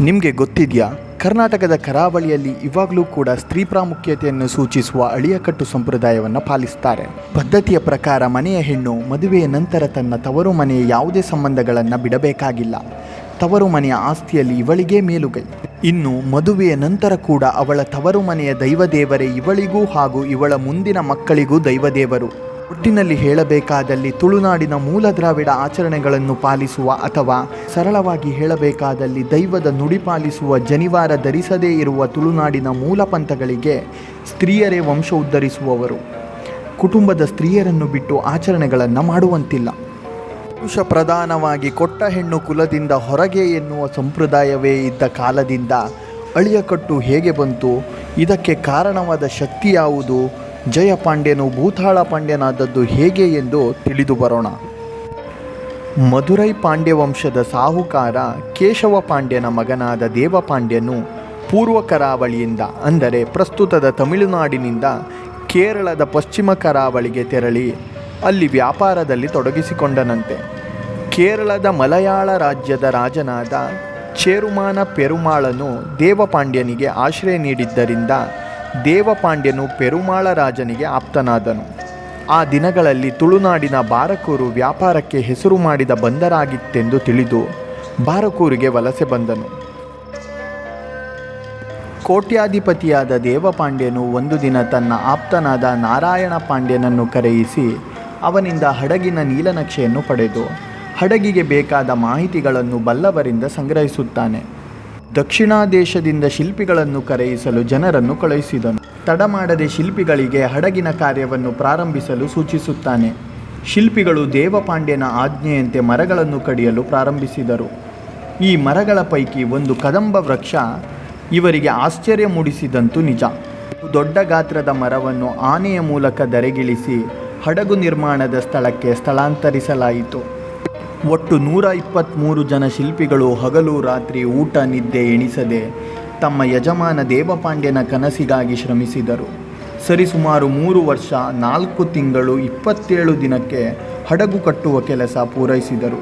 ನಿಮಗೆ ಗೊತ್ತಿದೆಯಾ? ಕರ್ನಾಟಕದ ಕರಾವಳಿಯಲ್ಲಿ ಇವಾಗಲೂ ಕೂಡ ಸ್ತ್ರೀ ಪ್ರಾಮುಖ್ಯತೆಯನ್ನು ಸೂಚಿಸುವ ಅಳಿಯಕಟ್ಟು ಸಂಪ್ರದಾಯವನ್ನು ಪಾಲಿಸ್ತಾರೆ. ಪದ್ಧತಿಯ ಪ್ರಕಾರ ಮನೆಯ ಹೆಣ್ಣು ಮದುವೆಯ ನಂತರ ತನ್ನ ತವರು ಮನೆಯ ಯಾವುದೇ ಸಂಬಂಧಗಳನ್ನು ಬಿಡಬೇಕಾಗಿಲ್ಲ. ತವರು ಮನೆಯ ಆಸ್ತಿಯಲ್ಲಿ ಇವಳಿಗೇ ಮೇಲುಗೈ. ಇನ್ನು ಮದುವೆಯ ನಂತರ ಕೂಡ ಅವಳ ತವರು ಮನೆಯ ದೈವದೇವರೇ ಇವಳಿಗೂ ಹಾಗೂ ಇವಳ ಮುಂದಿನ ಮಕ್ಕಳಿಗೂ ದೈವದೇವರು. ಒಟ್ಟಿನಲ್ಲಿ ಹೇಳಬೇಕಾದಲ್ಲಿ ತುಳುನಾಡಿನ ಮೂಲ ದ್ರಾವಿಡ ಆಚರಣೆಗಳನ್ನು ಪಾಲಿಸುವ ಅಥವಾ ಸರಳವಾಗಿ ಹೇಳಬೇಕಾದಲ್ಲಿ ದೈವದ ನುಡಿ ಪಾಲಿಸುವ ಜನಿವಾರ ಧರಿಸದೇ ಇರುವ ತುಳುನಾಡಿನ ಮೂಲ ಪಂಥಗಳಿಗೆ ಸ್ತ್ರೀಯರೇ ವಂಶ ಉದ್ಧರಿಸುವವರು. ಕುಟುಂಬದ ಸ್ತ್ರೀಯರನ್ನು ಬಿಟ್ಟು ಆಚರಣೆಗಳನ್ನು ಮಾಡುವಂತಿಲ್ಲ. ಪುರುಷ ಪ್ರಧಾನವಾಗಿ ಕೊಟ್ಟ ಹೆಣ್ಣು ಕುಲದಿಂದ ಹೊರಗೆ ಎನ್ನುವ ಸಂಪ್ರದಾಯವೇ ಇದ್ದ ಕಾಲದಿಂದ ಅಳಿಯಕಟ್ಟು ಹೇಗೆ ಬಂತು? ಇದಕ್ಕೆ ಕಾರಣವಾದ ಶಕ್ತಿ ಯಾವುದು? ಜಯ ಪಾಂಡ್ಯನು ಭೂತಾಳ ಪಾಂಡ್ಯನಾದದ್ದು ಹೇಗೆ ಎಂದು ತಿಳಿದು ಬರೋಣ. ಮಧುರೈ ಪಾಂಡ್ಯ ವಂಶದ ಸಾಹುಕಾರ ಕೇಶವ ಪಾಂಡ್ಯನ ಮಗನಾದ ದೇವಪಾಂಡ್ಯನು ಪೂರ್ವ ಕರಾವಳಿಯಿಂದ, ಅಂದರೆ ಪ್ರಸ್ತುತದ ತಮಿಳುನಾಡಿನಿಂದ ಕೇರಳದ ಪಶ್ಚಿಮ ಕರಾವಳಿಗೆ ತೆರಳಿ ಅಲ್ಲಿ ವ್ಯಾಪಾರದಲ್ಲಿ ತೊಡಗಿಸಿಕೊಂಡನಂತೆ. ಕೇರಳದ ಮಲಯಾಳ ರಾಜ್ಯದ ರಾಜನಾದ ಚೇರುಮಾನ ಪೆರುಮಾಳನು ದೇವಪಾಂಡ್ಯನಿಗೆ ಆಶ್ರಯ ನೀಡಿದ್ದರಿಂದ ದೇವಪಾಂಡ್ಯನು ಪೆರುಮಾಳ ರಾಜನಿಗೆ ಆಪ್ತನಾದನು. ಆ ದಿನಗಳಲ್ಲಿ ತುಳುನಾಡಿನ ಬಾರಕೂರು ವ್ಯಾಪಾರಕ್ಕೆ ಹೆಸರು ಮಾಡಿದ ಬಂದರಾಗಿತ್ತೆಂದು ತಿಳಿದು ಬಾರಕೂರಿಗೆ ವಲಸೆ ಬಂದನು. ಕೋಟ್ಯಾಧಿಪತಿಯಾದ ದೇವಪಾಂಡ್ಯನು ಒಂದು ದಿನ ತನ್ನ ಆಪ್ತನಾದ ನಾರಾಯಣ ಪಾಂಡ್ಯನನ್ನು ಕರೆಯಿಸಿ ಅವನಿಂದ ಹಡಗಿನ ನೀಲನಕ್ಷೆಯನ್ನು ಪಡೆದು ಹಡಗಿಗೆ ಬೇಕಾದ ಮಾಹಿತಿಗಳನ್ನು ಬಲ್ಲವರಿಂದ ಸಂಗ್ರಹಿಸುತ್ತಾನೆ. ದಕ್ಷಿಣಾ ದೇಶದಿಂದ ಶಿಲ್ಪಿಗಳನ್ನು ಕರೆಯಿಸಲು ಜನರನ್ನು ಕಳುಹಿಸಿದನು. ತಡಮಾಡದೆ ಶಿಲ್ಪಿಗಳಿಗೆ ಹಡಗಿನ ಕಾರ್ಯವನ್ನು ಪ್ರಾರಂಭಿಸಲು ಸೂಚಿಸುತ್ತಾನೆ. ಶಿಲ್ಪಿಗಳು ದೇವಪಾಂಡ್ಯನ ಆಜ್ಞೆಯಂತೆ ಮರಗಳನ್ನು ಕಡಿಯಲು ಪ್ರಾರಂಭಿಸಿದರು. ಈ ಮರಗಳ ಪೈಕಿ ಒಂದು ಕದಂಬ ವೃಕ್ಷ ಇವರಿಗೆ ಆಶ್ಚರ್ಯ ಮೂಡಿಸಿದಂತೂ ನಿಜ. ದೊಡ್ಡ ಗಾತ್ರದ ಮರವನ್ನು ಆನೆಯ ಮೂಲಕ ದರೆಗಿಳಿಸಿ ಹಡಗು ನಿರ್ಮಾಣದ ಸ್ಥಳಕ್ಕೆ ಸ್ಥಳಾಂತರಿಸಲಾಯಿತು. ಒಟ್ಟು ನೂರ ಇಪ್ಪತ್ತ್ಮೂರು ಜನ ಶಿಲ್ಪಿಗಳು ಹಗಲು ರಾತ್ರಿ ಊಟ, ನಿದ್ದೆ ಎಣಿಸದೆ ತಮ್ಮ ಯಜಮಾನ ದೇವಪಾಂಡ್ಯನ ಕನಸಿಗಾಗಿ ಶ್ರಮಿಸಿದರು. ಸರಿಸುಮಾರು ಮೂರು ವರ್ಷ, ನಾಲ್ಕು ತಿಂಗಳು, ಇಪ್ಪತ್ತೇಳು ದಿನಕ್ಕೆ ಹಡಗು ಕಟ್ಟುವ ಕೆಲಸ ಪೂರೈಸಿದರು.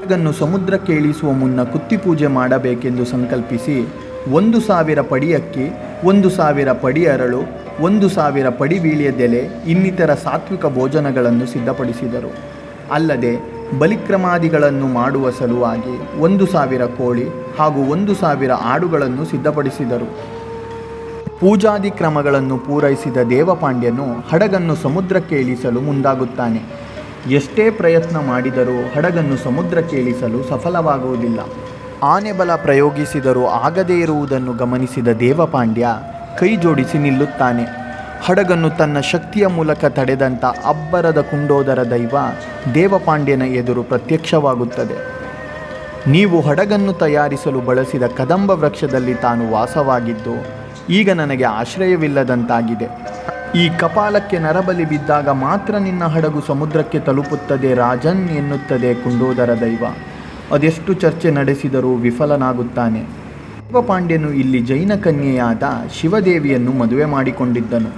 ಹಡಗನ್ನು ಸಮುದ್ರಕ್ಕೆ ಇಳಿಸುವ ಮುನ್ನ ಕುತ್ತಿ ಪೂಜೆ ಮಾಡಬೇಕೆಂದು ಸಂಕಲ್ಪಿಸಿ ಒಂದು ಸಾವಿರ ಪಡಿ ಅಕ್ಕಿ, ಒಂದು ಸಾವಿರ ಪಡಿ ಅರಳು, ಒಂದು ಸಾವಿರ ಪಡಿ ವೀಳ್ಯದೆಲೆ, ಇನ್ನಿತರ ಸಾತ್ವಿಕ ಭೋಜನಗಳನ್ನು ಸಿದ್ಧಪಡಿಸಿದರು. ಅಲ್ಲದೆ ಬಲಿಕ್ರಮಾದಿಗಳನ್ನು ಮಾಡುವ ಸಲುವಾಗಿ ಒಂದು ಸಾವಿರ ಕೋಳಿ ಹಾಗೂ ಒಂದು ಸಾವಿರ ಆಡುಗಳನ್ನು ಸಿದ್ಧಪಡಿಸಿದರು. ಪೂಜಾದಿ ಕ್ರಮಗಳನ್ನು ಪೂರೈಸಿದ ದೇವಪಾಂಡ್ಯನು ಹಡಗನ್ನು ಸಮುದ್ರಕ್ಕೆ ಇಳಿಸಲು ಮುಂದಾಗುತ್ತಾನೆ. ಎಷ್ಟೇ ಪ್ರಯತ್ನ ಮಾಡಿದರೂ ಹಡಗನ್ನು ಸಮುದ್ರಕ್ಕೆ ಇಳಿಸಲು ಸಫಲವಾಗುವುದಿಲ್ಲ. ಆನೆ ಬಲ ಪ್ರಯೋಗಿಸಿದರೂ ಆಗದೇ ಇರುವುದನ್ನು ಗಮನಿಸಿದ ದೇವಪಾಂಡ್ಯ ಕೈ ಜೋಡಿಸಿ ನಿಲ್ಲುತ್ತಾನೆ. ಹಡಗನ್ನು ತನ್ನ ಶಕ್ತಿಯ ಮೂಲಕ ತಡೆದಂಥ ಅಬ್ಬರದ ಕುಂಡೋದರ ದೈವ ದೇವಪಾಂಡ್ಯನ ಎದುರು ಪ್ರತ್ಯಕ್ಷವಾಗುತ್ತದೆ. ನೀವು ಹಡಗನ್ನು ತಯಾರಿಸಲು ಬಳಸಿದ ಕದಂಬ ವೃಕ್ಷದಲ್ಲಿ ತಾನು ವಾಸವಾಗಿದ್ದು, ಈಗ ನನಗೆ ಆಶ್ರಯವಿಲ್ಲದಂತಾಗಿದೆ. ಈ ಕಪಾಲಕ್ಕೆ ನರಬಲಿ ಬಿದ್ದಾಗ ಮಾತ್ರ ನಿನ್ನ ಹಡಗು ಸಮುದ್ರಕ್ಕೆ ತಲುಪುತ್ತದೆ ರಾಜನ್ ಎನ್ನುತ್ತದೆ ಕುಂಡೋದರ ದೈವ. ಅದೆಷ್ಟು ಚರ್ಚೆ ನಡೆಸಿದರೂ ವಿಫಲನಾಗುತ್ತಾನೆ. ಶಿವಪಾಂಡ್ಯನು ಇಲ್ಲಿ ಜೈನ ಕನ್ಯೆಯಾದ ಶಿವದೇವಿಯನ್ನು ಮದುವೆ ಮಾಡಿಕೊಂಡಿದ್ದನು.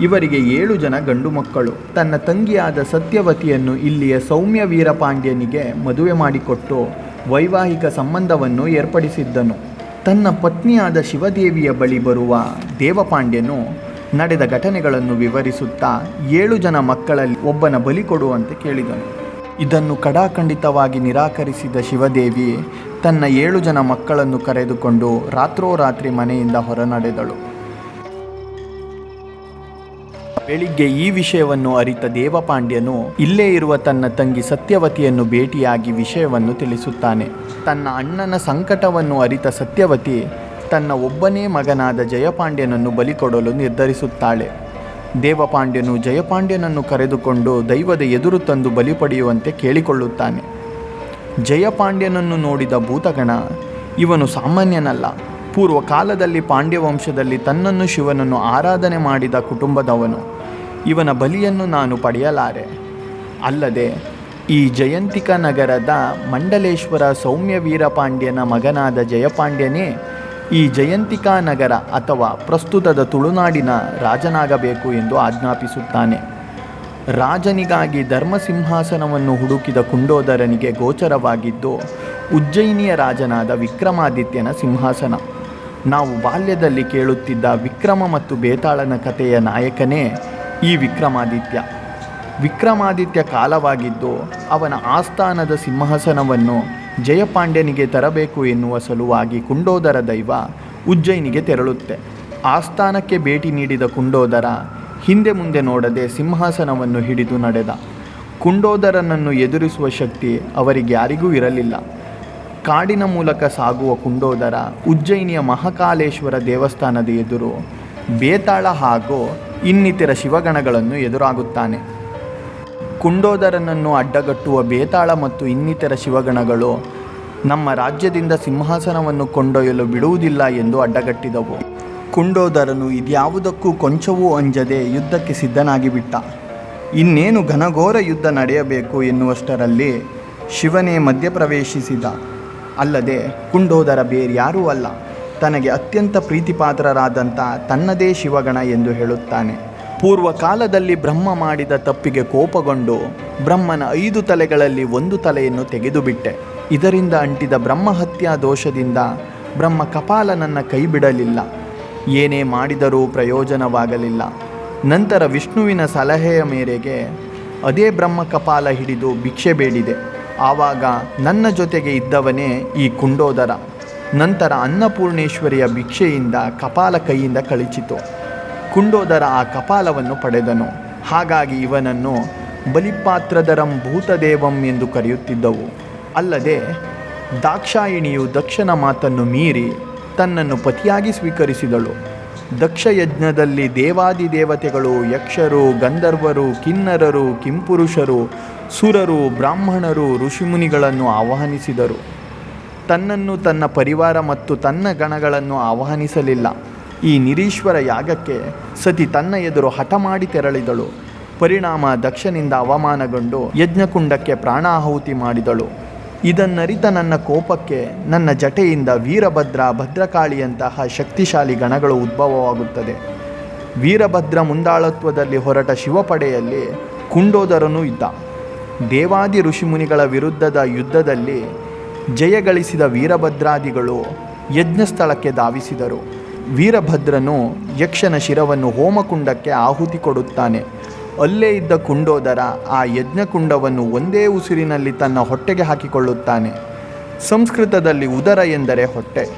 ಇವರಿಗೆ ಏಳು ಜನ ಗಂಡು ಮಕ್ಕಳು. ತನ್ನ ತಂಗಿಯಾದ ಸತ್ಯವತಿಯನ್ನು ಇಲ್ಲಿಯ ಸೌಮ್ಯ ವೀರಪಾಂಡ್ಯನಿಗೆ ಮದುವೆ ಮಾಡಿಕೊಟ್ಟು ವೈವಾಹಿಕ ಸಂಬಂಧವನ್ನು ಏರ್ಪಡಿಸಿದ್ದನು. ತನ್ನ ಪತ್ನಿಯಾದ ಶಿವದೇವಿಯ ಬಳಿ ಬರುವ ದೇವಪಾಂಡ್ಯನು ನಡೆದ ಘಟನೆಗಳನ್ನು ವಿವರಿಸುತ್ತಾ ಏಳು ಜನ ಮಕ್ಕಳಲ್ಲಿ ಒಬ್ಬನ ಬಲಿ ಕೊಡುವಂತೆ ಕೇಳಿದನು. ಇದನ್ನು ಕಡಾಖಂಡಿತವಾಗಿ ನಿರಾಕರಿಸಿದ ಶಿವದೇವಿ ತನ್ನ ಏಳು ಜನ ಮಕ್ಕಳನ್ನು ಕರೆದುಕೊಂಡು ರಾತ್ರೋರಾತ್ರಿ ಮನೆಯಿಂದ ಹೊರನಡೆದಳು. ಬೆಳಿಗ್ಗೆ ಈ ವಿಷಯವನ್ನು ಅರಿತ ದೇವಪಾಂಡ್ಯನು ಇಲ್ಲೇ ಇರುವ ತನ್ನ ತಂಗಿ ಸತ್ಯವತಿಯನ್ನು ಭೇಟಿಯಾಗಿ ವಿಷಯವನ್ನು ತಿಳಿಸುತ್ತಾನೆ. ತನ್ನ ಅಣ್ಣನ ಸಂಕಟವನ್ನು ಅರಿತ ಸತ್ಯವತಿ ತನ್ನ ಒಬ್ಬನೇ ಮಗನಾದ ಜಯಪಾಂಡ್ಯನನ್ನು ಬಲಿಕೊಡಲು ನಿರ್ಧರಿಸುತ್ತಾಳೆ. ದೇವಪಾಂಡ್ಯನು ಜಯಪಾಂಡ್ಯನನ್ನು ಕರೆದುಕೊಂಡು ದೈವದ ಎದುರು ತಂದು ಬಲಿ ಪಡೆಯುವಂತೆ ಕೇಳಿಕೊಳ್ಳುತ್ತಾನೆ. ಜಯಪಾಂಡ್ಯನನ್ನು ನೋಡಿದ ಭೂತಗಣ, ಇವನು ಸಾಮಾನ್ಯನಲ್ಲ. ಪೂರ್ವ ಕಾಲದಲ್ಲಿ ಪಾಂಡ್ಯ ವಂಶದಲ್ಲಿ ತನ್ನನ್ನು ಶಿವನನ್ನು ಆರಾಧನೆ ಮಾಡಿದ ಕುಟುಂಬದವನು. ಇವನ ಬಲಿಯನ್ನು ನಾನು ಪಡೆಯಲಾರೆ. ಅಲ್ಲದೆ, ಈ ಜಯಂತಿಕ ನಗರದ ಮಂಡಲೇಶ್ವರ ಸೌಮ್ಯ ವೀರಪಾಂಡ್ಯನ ಮಗನಾದ ಜಯಪಾಂಡ್ಯನೇ ಈ ಜಯಂತಿಕಾ ನಗರ ಅಥವಾ ಪ್ರಸ್ತುತದ ತುಳುನಾಡಿನ ರಾಜನಾಗಬೇಕು ಎಂದು ಆಜ್ಞಾಪಿಸುತ್ತಾನೆ. ರಾಜನಿಗಾಗಿ ಧರ್ಮಸಿಂಹಾಸನವನ್ನು ಹುಡುಕಿದ ಕುಂಡೋದರನಿಗೆ ಗೋಚರವಾಗಿದ್ದು, ಉಜ್ಜಯಿನಿಯ ರಾಜನಾದ ವಿಕ್ರಮಾದಿತ್ಯನ ಸಿಂಹಾಸನ. ನಾವು ಬಾಲ್ಯದಲ್ಲಿ ಕೇಳುತ್ತಿದ್ದ ವಿಕ್ರಮ ಮತ್ತು ಬೇತಾಳನ ಕಥೆಯ ನಾಯಕನೇ ಈ ವಿಕ್ರಮಾದಿತ್ಯ. ವಿಕ್ರಮಾದಿತ್ಯ ಕಾಲವಾಗಿದ್ದು ಅವನ ಆಸ್ಥಾನದ ಸಿಂಹಾಸನವನ್ನು ಜಯಪಾಂಡ್ಯನಿಗೆ ತರಬೇಕು ಎನ್ನುವ ಸಲುವಾಗಿ ಕುಂಡೋದರ ದೈವ ಉಜ್ಜಯಿನಿಗೆ ತೆರಳುತ್ತೆ. ಆಸ್ಥಾನಕ್ಕೆ ಭೇಟಿ ನೀಡಿದ ಕುಂಡೋದರ ಹಿಂದೆ ಮುಂದೆ ನೋಡದೆ ಸಿಂಹಾಸನವನ್ನು ಹಿಡಿದು ನಡೆದ. ಕುಂಡೋದರನನ್ನು ಎದುರಿಸುವ ಶಕ್ತಿ ಅವರಿಗೆ ಯಾರಿಗೂ ಇರಲಿಲ್ಲ. ಕಾಡಿನ ಮೂಲಕ ಸಾಗುವ ಕುಂಡೋದರ ಉಜ್ಜಯಿನಿಯ ಮಹಾಕಾಲೇಶ್ವರ ದೇವಸ್ಥಾನದ ಎದುರು ಬೇತಾಳ ಹಾಗೂ ಇನ್ನಿತರ ಶಿವಗಣಗಳನ್ನು ಎದುರಾಗುತ್ತಾನೆ. ಕುಂಡೋದರನನ್ನು ಅಡ್ಡಗಟ್ಟುವ ಬೇತಾಳ ಮತ್ತು ಇನ್ನಿತರ ಶಿವಗಣಗಳು ನಮ್ಮ ರಾಜ್ಯದಿಂದ ಸಿಂಹಾಸನವನ್ನು ಕೊಂಡೊಯ್ಯಲು ಬಿಡುವುದಿಲ್ಲ ಎಂದು ಅಡ್ಡಗಟ್ಟಿದವು. ಕುಂಡೋದರನು ಇದ್ಯಾವುದಕ್ಕೂ ಕೊಂಚವೂ ಅಂಜದೆ ಯುದ್ಧಕ್ಕೆ ಸಿದ್ಧನಾಗಿಬಿಟ್ಟ. ಇನ್ನೇನು ಘನಘೋರ ಯುದ್ಧ ನಡೆಯಬೇಕು ಎನ್ನುವಷ್ಟರಲ್ಲಿ ಶಿವನೇ ಮಧ್ಯಪ್ರವೇಶಿಸಿದ. ಅಲ್ಲದೆ ಕುಂಡೋದರ ಬೇರ್ಯಾರೂ ಅಲ್ಲ. ತನಗೆ ಅತ್ಯಂತ ಪ್ರೀತಿಪಾತ್ರರಾದಂಥ ತನ್ನದೇ ಶಿವಗಣ ಎಂದು ಹೇಳುತ್ತಾನೆ. ಪೂರ್ವ ಕಾಲದಲ್ಲಿ ಬ್ರಹ್ಮ ಮಾಡಿದ ತಪ್ಪಿಗೆ ಕೋಪಗೊಂಡು ಬ್ರಹ್ಮನ ಐದು ತಲೆಗಳಲ್ಲಿ ಒಂದು ತಲೆಯನ್ನು ತೆಗೆದುಬಿಟ್ಟೆ. ಇದರಿಂದ ಅಂಟಿದ ಬ್ರಹ್ಮಹತ್ಯಾ ದೋಷದಿಂದ ಬ್ರಹ್ಮ ಕಪಾಲನನ್ನ ಕೈ ಬಿಡಲಿಲ್ಲ ಏನೇ ಮಾಡಿದರೂ ಪ್ರಯೋಜನವಾಗಲಿಲ್ಲ. ನಂತರ ವಿಷ್ಣುವಿನ ಸಲಹೆಯ ಮೇರೆಗೆ ಅದೇ ಬ್ರಹ್ಮ ಕಪಾಲ ಹಿಡಿದು ಭಿಕ್ಷೆ ಬೇಡಿದೆ. ಆವಾಗ ನನ್ನ ಜೊತೆಗೆ ಇದ್ದವನೇ ಈ ಕುಂಡೋದರ. ನಂತರ ಅನ್ನಪೂರ್ಣೇಶ್ವರಿಯ ಭಿಕ್ಷೆಯಿಂದ ಕಪಾಲ ಕೈಯಿಂದ ಕಳಿಚಿತು. ಕುಂಡೋದರ ಆ ಕಪಾಲವನ್ನು ಪಡೆದನು. ಹಾಗಾಗಿ ಇವನನ್ನು ಬಲಿಪಾತ್ರದರಂ ಭೂತದೇವಂ ಎಂದು ಕರೆಯುತ್ತಿದ್ದವು. ಅಲ್ಲದೆ ದಾಕ್ಷಾಯಿಣಿಯು ದಕ್ಷನ ಮಾತನ್ನು ಮೀರಿ ತನ್ನನ್ನು ಪತಿಯಾಗಿ ಸ್ವೀಕರಿಸಿದಳು. ದಕ್ಷಯಜ್ಞದಲ್ಲಿ ದೇವಾದಿ ದೇವತೆಗಳು ಯಕ್ಷರು, ಗಂಧರ್ವರು, ಕಿನ್ನರರು, ಕಿಂಪುರುಷರು, ಸುರರು, ಬ್ರಾಹ್ಮಣರು, ಋಷಿಮುನಿಗಳನ್ನು ಆಹ್ವಾನಿಸಿದರು. ತನ್ನನ್ನು ತನ್ನ ಪರಿವಾರ ಮತ್ತು ತನ್ನ ಗಣಗಳನ್ನು ಆಹ್ವಾನಿಸಲಿಲ್ಲ. ಈ ನಿರೀಶ್ವರ ಯಾಗಕ್ಕೆ ಸತಿ ತನ್ನ ಎದುರು ಹಠ ಮಾಡಿ ತೆರಳಿದಳು. ಪರಿಣಾಮ ದಕ್ಷನಿಂದ ಅವಮಾನಗೊಂಡು ಯಜ್ಞಕುಂಡಕ್ಕೆ ಪ್ರಾಣಾಹುತಿ ಮಾಡಿದಳು. ಇದನ್ನರಿತ ನನ್ನ ಕೋಪಕ್ಕೆ ನನ್ನ ಜಟೆಯಿಂದ ವೀರಭದ್ರ ಭದ್ರಕಾಳಿಯಂತಹ ಶಕ್ತಿಶಾಲಿ ಗಣಗಳು ಉದ್ಭವವಾಗುತ್ತದೆ. ವೀರಭದ್ರ ಮುಂದಾಳತ್ವದಲ್ಲಿ ಹೊರಟ ಶಿವಪಡೆಯಲ್ಲಿ ಕುಂಡೋದರನೂ ಇದ್ದ. ದೇವಾದಿ ಋಷಿಮುನಿಗಳ ವಿರುದ್ಧದ ಯುದ್ಧದಲ್ಲಿ ಜಯಗಳಿಸಿದ ವೀರಭದ್ರಾದಿಗಳು ಯಜ್ಞಸ್ಥಳಕ್ಕೆ ಧಾವಿಸಿದರು. ವೀರಭದ್ರನು ಯಕ್ಷನ ಶಿರವನ್ನು ಹೋಮಕುಂಡಕ್ಕೆ ಆಹುತಿ ಕೊಡುತ್ತಾನೆ. ಅಲ್ಲೇ ಇದ್ದ ಕುಂಡೋದರ ಆ ಯಜ್ಞಕುಂಡವನ್ನು ಒಂದೇ ಉಸಿರಿನಲ್ಲಿ ತನ್ನ ಹೊಟ್ಟೆಗೆ ಹಾಕಿಕೊಳ್ಳುತ್ತಾನೆ. ಸಂಸ್ಕೃತದಲ್ಲಿ ಉದರ ಎಂದರೆ ಹೊಟ್ಟೆ.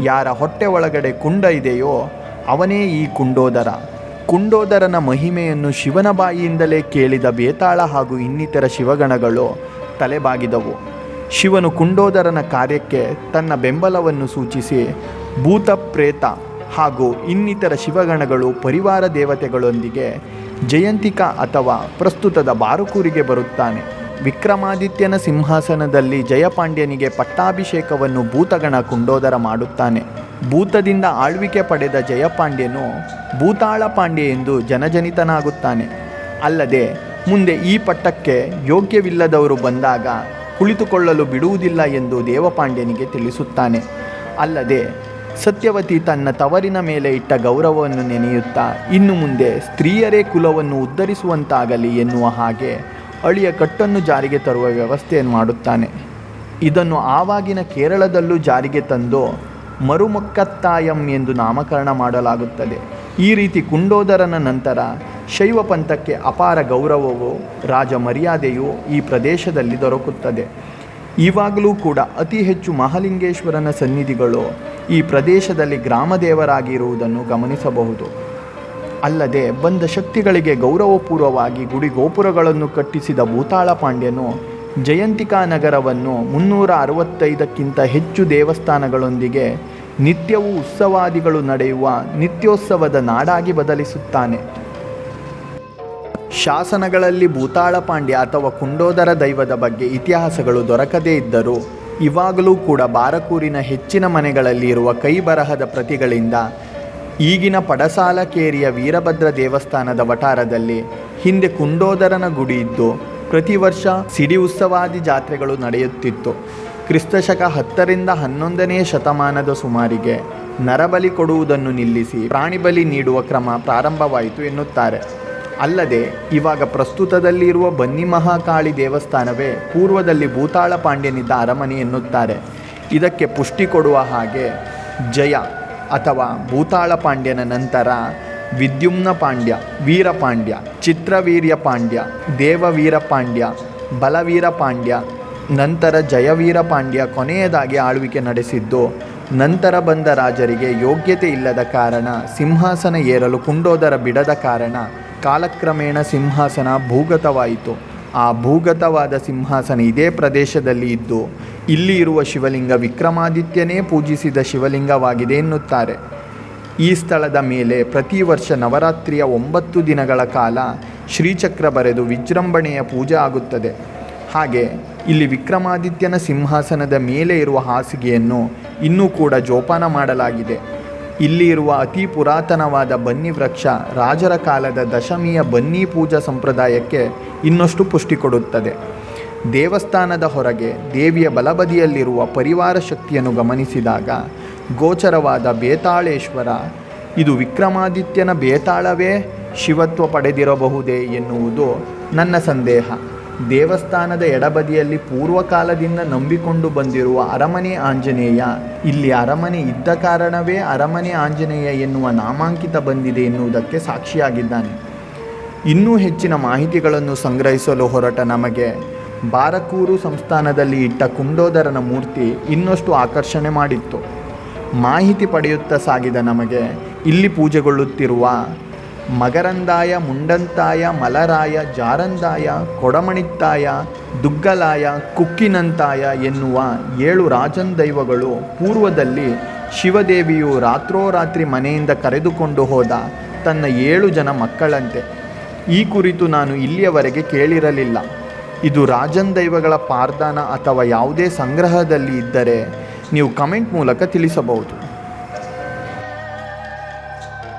ಯಾರ ಹೊಟ್ಟೆ ಒಳಗಡೆ ಕುಂಡ ಇದೆಯೋ ಅವನೇ ಈ ಕುಂಡೋದರ. ಕುಂಡೋದರನ ಮಹಿಮೆಯನ್ನು ಶಿವನ ಬಾಯಿಯಿಂದಲೇ ಕೇಳಿದ ಬೇತಾಳ ಹಾಗೂ ಇನ್ನಿತರ ಶಿವಗಣಗಳು ತಲೆಬಾಗಿದವು. ಶಿವನು ಕುಂಡೋದರನ ಕಾರ್ಯಕ್ಕೆ ತನ್ನ ಬೆಂಬಲವನ್ನು ಸೂಚಿಸಿ ಭೂತ ಪ್ರೇತ ಹಾಗೂ ಇನ್ನಿತರ ಶಿವಗಣಗಳು ಪರಿವಾರ ದೇವತೆಗಳೊಂದಿಗೆ ಜಯಂತಿಕ ಅಥವಾ ಪ್ರಸ್ತುತದ ಬಾರುಕೂರಿಗೆ ಬರುತ್ತಾನೆ. ವಿಕ್ರಮಾದಿತ್ಯನ ಸಿಂಹಾಸನದಲ್ಲಿ ಜಯಪಾಂಡ್ಯನಿಗೆ ಪಟ್ಟಾಭಿಷೇಕವನ್ನು ಭೂತಗಣ ಕುಂಡೋದರ ಮಾಡುತ್ತಾನೆ. ಭೂತದಿಂದ ಆಳ್ವಿಕೆ ಪಡೆದ ಜಯಪಾಂಡ್ಯನು ಭೂತಾಳ ಪಾಂಡ್ಯ ಎಂದು ಜನಜನಿತನಾಗುತ್ತಾನೆ. ಅಲ್ಲದೆ ಮುಂದೆ ಈ ಪಟ್ಟಕ್ಕೆ ಯೋಗ್ಯವಿಲ್ಲದವರು ಬಂದಾಗ ಕುಳಿತುಕೊಳ್ಳಲು ಬಿಡುವುದಿಲ್ಲ ಎಂದು ದೇವಪಾಂಡ್ಯನಿಗೆ ತಿಳಿಸುತ್ತಾನೆ. ಅಲ್ಲದೆ, ಸತ್ಯವತಿ ತನ್ನ ತವರಿನ ಮೇಲೆ ಇಟ್ಟ ಗೌರವವನ್ನು ನೆನೆಯುತ್ತಾ, ಇನ್ನು ಮುಂದೆ ಸ್ತ್ರೀಯರೇ ಕುಲವನ್ನು ಉದ್ಧರಿಸುವಂತಾಗಲಿ ಎನ್ನುವ ಹಾಗೆ ಅಳಿಯ ಕಟ್ಟನ್ನು ಜಾರಿಗೆ ತರುವ ವ್ಯವಸ್ಥೆಯನ್ನು ಮಾಡುತ್ತಾನೆ. ಇದನ್ನು ಆವಾಗಿನ ಕೇರಳದಲ್ಲೂ ಜಾರಿಗೆ ತಂದು ಮರುಮಕ್ಕತ್ತಾಯಂ ಎಂದು ನಾಮಕರಣ ಮಾಡಲಾಗುತ್ತದೆ. ಈ ರೀತಿ ಕುಂಡೋದರನ ನಂತರ ಶೈವ ಪಂಥಕ್ಕೆ ಅಪಾರ ಗೌರವವು ರಾಜ ಮರ್ಯಾದೆಯು ಈ ಪ್ರದೇಶದಲ್ಲಿ ದೊರಕುತ್ತದೆ. ಇವಾಗಲೂ ಕೂಡ ಅತಿ ಹೆಚ್ಚು ಮಹಾಲಿಂಗೇಶ್ವರನ ಸನ್ನಿಧಿಗಳು ಈ ಪ್ರದೇಶದಲ್ಲಿ ಗ್ರಾಮದೇವರಾಗಿರುವುದನ್ನು ಗಮನಿಸಬಹುದು. ಅಲ್ಲದೆ ಬಂದ ಶಕ್ತಿಗಳಿಗೆ ಗೌರವಪೂರ್ವವಾಗಿ ಗುಡಿ ಗೋಪುರಗಳನ್ನು ಕಟ್ಟಿಸಿದ ಭೂತಾಳ ಪಾಂಡ್ಯನು ಜಯಂತಿಕಾ ನಗರವನ್ನು ಮುನ್ನೂರ ಅರವತ್ತೈದಕ್ಕಿಂತ ಹೆಚ್ಚು ದೇವಸ್ಥಾನಗಳೊಂದಿಗೆ ನಿತ್ಯವೂ ಉತ್ಸವಾದಿಗಳು ನಡೆಯುವ ನಿತ್ಯೋತ್ಸವದ ನಾಡಾಗಿ ಬದಲಿಸುತ್ತಾನೆ. ಶಾಸನಗಳಲ್ಲಿ ಭೂತಾಳ ಪಾಂಡ್ಯ ಅಥವಾ ಕುಂಡೋದರ ದೈವದ ಬಗ್ಗೆ ಇತಿಹಾಸಗಳು ದೊರಕದೇ ಇದ್ದರೂ, ಇವಾಗಲೂ ಕೂಡ ಬಾರಕೂರಿನ ಹೆಚ್ಚಿನ ಮನೆಗಳಲ್ಲಿ ಇರುವ ಕೈ ಬರಹದ ಪ್ರತಿಗಳಿಂದ ಈಗಿನ ಪಡಸಾಲಕೇರಿಯ ವೀರಭದ್ರ ದೇವಸ್ಥಾನದ ವಠಾರದಲ್ಲಿ ಹಿಂದೆ ಕುಂಡೋದರನ ಗುಡಿ ಇದ್ದು, ಪ್ರತಿ ವರ್ಷ ಸಿಡಿ ಉತ್ಸವಾದಿ ಜಾತ್ರೆಗಳು ನಡೆಯುತ್ತಿತ್ತು. ಕ್ರಿಸ್ತಶಕ ಹತ್ತರಿಂದ ಹನ್ನೊಂದನೇ ಶತಮಾನದ ಸುಮಾರಿಗೆ ನರಬಲಿ ಕೊಡುವುದನ್ನು ನಿಲ್ಲಿಸಿ ಪ್ರಾಣಿಬಲಿ ನೀಡುವ ಕ್ರಮ ಪ್ರಾರಂಭವಾಯಿತು ಎನ್ನುತ್ತಾರೆ. ಅಲ್ಲದೆ, ಇವಾಗ ಪ್ರಸ್ತುತದಲ್ಲಿರುವ ಬನ್ನಿ ಮಹಾಕಾಳಿ ದೇವಸ್ಥಾನವೇ ಪೂರ್ವದಲ್ಲಿ ಭೂತಾಳ ಪಾಂಡ್ಯನಿದ್ದ ಅರಮನೆ ಎನ್ನುತ್ತಾರೆ. ಇದಕ್ಕೆ ಪುಷ್ಟಿ ಕೊಡುವ ಹಾಗೆ ಜಯ ಅಥವಾ ಭೂತಾಳ ಪಾಂಡ್ಯನ ನಂತರ ವಿದ್ಯುಮ್ನ ಪಾಂಡ್ಯ ವೀರಪಾಂಡ್ಯ ಚಿತ್ರವೀರ್ಯ ಪಾಂಡ್ಯ, ದೇವವೀರ ಪಾಂಡ್ಯ, ಬಲವೀರ ಪಾಂಡ್ಯ ನಂತರ ಜಯವೀರ ಪಾಂಡ್ಯ ಕೊನೆಯದಾಗಿ ಆಳ್ವಿಕೆ ನಡೆಸಿದ್ದು, ನಂತರ ಬಂದ ರಾಜರಿಗೆ ಯೋಗ್ಯತೆ ಇಲ್ಲದ ಕಾರಣ ಸಿಂಹಾಸನ ಏರಲು ಕುಂಡೋದರ ಬಿಡದ ಕಾರಣ ಕಾಲಕ್ರಮೇಣ ಸಿಂಹಾಸನ ಭೂಗತವಾಯಿತು. ಆ ಭೂಗತವಾದ ಸಿಂಹಾಸನ ಇದೇ ಪ್ರದೇಶದಲ್ಲಿ ಇದ್ದು, ಇಲ್ಲಿ ಇರುವ ಶಿವಲಿಂಗ ವಿಕ್ರಮಾದಿತ್ಯನೇ ಪೂಜಿಸಿದ ಶಿವಲಿಂಗವಾಗಿದೆ ಎನ್ನುತ್ತಾರೆ. ಈ ಸ್ಥಳದ ಮೇಲೆ ಪ್ರತಿ ವರ್ಷ ನವರಾತ್ರಿಯ ಒಂಬತ್ತು ದಿನಗಳ ಕಾಲ ಶ್ರೀಚಕ್ರ ಬರೆದು ವಿಜೃಂಭಣೆಯ ಪೂಜೆ ಆಗುತ್ತದೆ. ಹಾಗೆ ಇಲ್ಲಿ ವಿಕ್ರಮಾದಿತ್ಯನ ಸಿಂಹಾಸನದ ಮೇಲೆ ಇರುವ ಹಾಸಿಗೆಯನ್ನು ಇನ್ನೂ ಕೂಡ ಜೋಪಾನ ಮಾಡಲಾಗಿದೆ. ಇಲ್ಲಿ ಇರುವ ಅತಿ ಪುರಾತನವಾದ ಬನ್ನಿ ವೃಕ್ಷ ರಾಜರ ಕಾಲದ ದಶಮಿಯ ಬನ್ನಿ ಪೂಜಾ ಸಂಪ್ರದಾಯಕ್ಕೆ ಇನ್ನಷ್ಟು ಪುಷ್ಟಿ ಕೊಡುತ್ತದೆ. ದೇವಸ್ಥಾನದ ಹೊರಗೆ ದೇವಿಯ ಬಲಬದಿಯಲ್ಲಿರುವ ಪರಿವಾರ ಶಕ್ತಿಯನ್ನು ಗಮನಿಸಿದಾಗ ಗೋಚರವಾದ ಬೇತಾಳೇಶ್ವರ, ಇದು ವಿಕ್ರಮಾದಿತ್ಯನ ಬೇತಾಳವೇ? ಶಿವತ್ವ ಪಡೆದಿರಬಹುದೇ ಎನ್ನುವುದು ನನ್ನ ಸಂದೇಹ. ದೇವಸ್ಥಾನದ ಎಡಬದಿಯಲ್ಲಿ ಪೂರ್ವಕಾಲದಿಂದ ನಂಬಿಕೊಂಡು ಬಂದಿರುವ ಅರಮನೆ ಆಂಜನೇಯ. ಇಲ್ಲಿ ಅರಮನೆ ಇದ್ದ ಕಾರಣವೇ ಅರಮನೆ ಆಂಜನೇಯ ಎನ್ನುವ ನಾಮಾಂಕಿತ ಬಂದಿದೆ ಎನ್ನುವುದಕ್ಕೆ ಸಾಕ್ಷಿಯಾಗಿದ್ದಾನೆ. ಇನ್ನೂ ಹೆಚ್ಚಿನ ಮಾಹಿತಿಗಳನ್ನು ಸಂಗ್ರಹಿಸಲು ಹೊರಟ ನಮಗೆ ಬಾರಕೂರು ಸಂಸ್ಥಾನದಲ್ಲಿ ಇಟ್ಟ ಕುಂಡೋದರನ ಮೂರ್ತಿ ಇನ್ನಷ್ಟು ಆಕರ್ಷಣೆ ಮಾಡಿತ್ತು. ಮಾಹಿತಿ ಪಡೆಯುತ್ತಾ ಸಾಗಿದ ನಮಗೆ ಇಲ್ಲಿ ಪೂಜೆಗೊಳ್ಳುತ್ತಿರುವ ಮಕರಂದಾಯ ಮುಂಡಂತಾಯ, ಮಲರಾಯ, ಜಾರಂದಾಯ, ಕೊಡಮಣಿತ್ತಾಯ, ದುಗ್ಗಲಾಯ, ಕುಕ್ಕಿನಂತಾಯ ಎನ್ನುವ ಏಳು ರಾಜನ್ ದೈವಗಳು ಪೂರ್ವದಲ್ಲಿ ಶಿವದೇವಿಯು ರಾತ್ರೋರಾತ್ರಿ ಮನೆಯಿಂದ ಕರೆದುಕೊಂಡು ಹೋದ ತನ್ನ ಏಳು ಜನ ಮಕ್ಕಳಂತೆ. ಈ ಕುರಿತು ನಾನು ಇಲ್ಲಿಯವರೆಗೆ ಕೇಳಿರಲಿಲ್ಲ. ಇದು ರಾಜನ್ ದೈವಗಳ ಪಾರ್ದಾನ ಅಥವಾ ಯಾವುದೇ ಸಂಗ್ರಹದಲ್ಲಿ ಇದ್ದರೆ ನೀವು ಕಮೆಂಟ್ ಮೂಲಕ ತಿಳಿಸಬಹುದು.